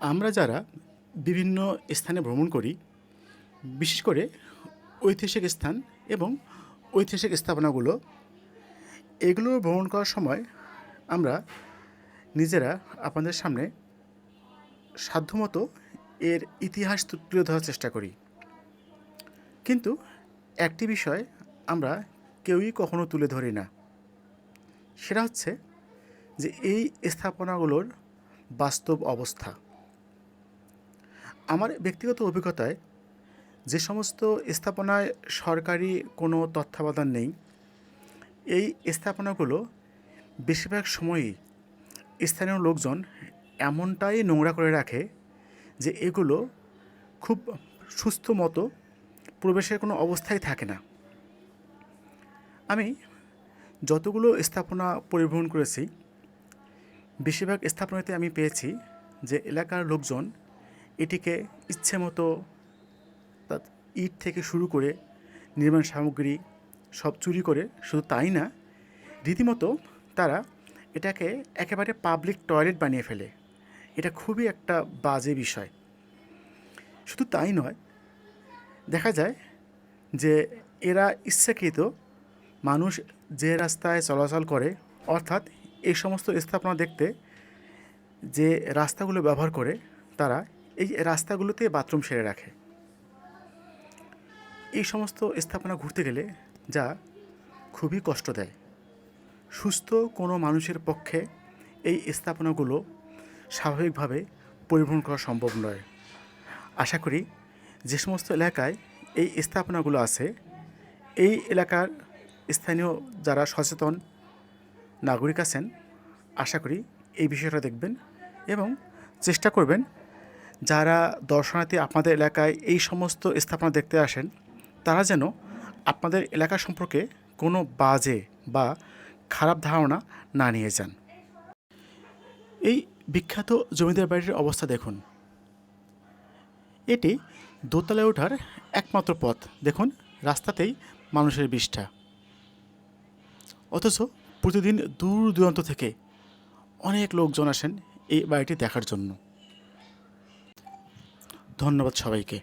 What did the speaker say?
আমরা যারা বিভিন্ন স্থানে ভ্রমণ করি, বিশেষ করে ঐতিহাসিক স্থান এবং ঐতিহাসিক স্থাপনাগুলো, এগুলো ভ্রমণ করার সময় আমরা নিজেরা আপনাদের সামনে সাধ্যমতো এর ইতিহাস তুলে ধরার চেষ্টা করি। কিন্তু একটি বিষয় আমরা কেউই কখনো তুলে ধরি না। সেটা হচ্ছে যে এই স্থাপনাগুলোর বাস্তব অবস্থা। আমার ব্যক্তিগত অভিজ্ঞতায় যে সমস্ত স্থাপনায় সরকারি কোনো তত্ত্বাবধান নেই, এই স্থাপনাগুলো বেশিরভাগ সময়ই স্থানীয় লোকজন এমনটাই নোংরা করে রাখে যে এগুলো খুব সুস্থ মতো প্রবেশের কোনো অবস্থাই থাকে না। আমি যতগুলো স্থাপনা পরিভ্রমণ করেছি, বেশিরভাগ স্থাপনাতে আমি পেয়েছি যে এলাকার লোকজন এটিকে ইচ্ছে মতো ইট থেকে শুরু করে নির্মাণ সামগ্রী সব চুরি করে, শুধু তাই না, রীতিমতো তারা এটাকে একেবারে পাবলিক টয়লেট বানিয়ে ফেলে। এটা খুবই একটা বাজে বিষয়। শুধু তাই নয়, দেখা যায় যে এরা ইচ্ছাকৃত মানুষ যে রাস্তায় চলাচল করে, অর্থাৎ এই সমস্ত স্থাপনা দেখতে যে রাস্তাগুলো ব্যবহার করে, তারা এই রাস্তাগুলোতে বাথরুম সেরে রাখে। এই সমস্ত স্থাপনা ঘুরতে গেলে যা খুবই কষ্ট দেয়। সুস্থ কোনো মানুষের পক্ষে এই স্থাপনাগুলো স্বাভাবিকভাবে পরিবহন করা সম্ভব নয়। আশা করি যে সমস্ত এলাকায় এই স্থাপনাগুলো আছে, এই এলাকার স্থানীয় যারা সচেতন নাগরিক আছেন, আশা করি এই বিষয়টা দেখবেন এবং চেষ্টা করবেন যারা দর্শনার্থী আপনাদের এলাকায় এই সমস্ত স্থাপনা দেখতে আসেন, তারা যেন আপনাদের এলাকা সম্পর্কে কোনো বাজে বা খারাপ ধারণা না নিয়ে যান। এই বিখ্যাত জমিদার বাড়ির অবস্থা দেখুন। এটি দোতলায় ওঠার একমাত্র পথ। দেখুন, রাস্তাতেই মানুষের বিষ্ঠা। অথচ প্রতিদিন দূর দূরান্ত থেকে অনেক লোকজন আসেন এই বাড়িটি দেখার জন্য। ধন্যবাদ সবাইকে।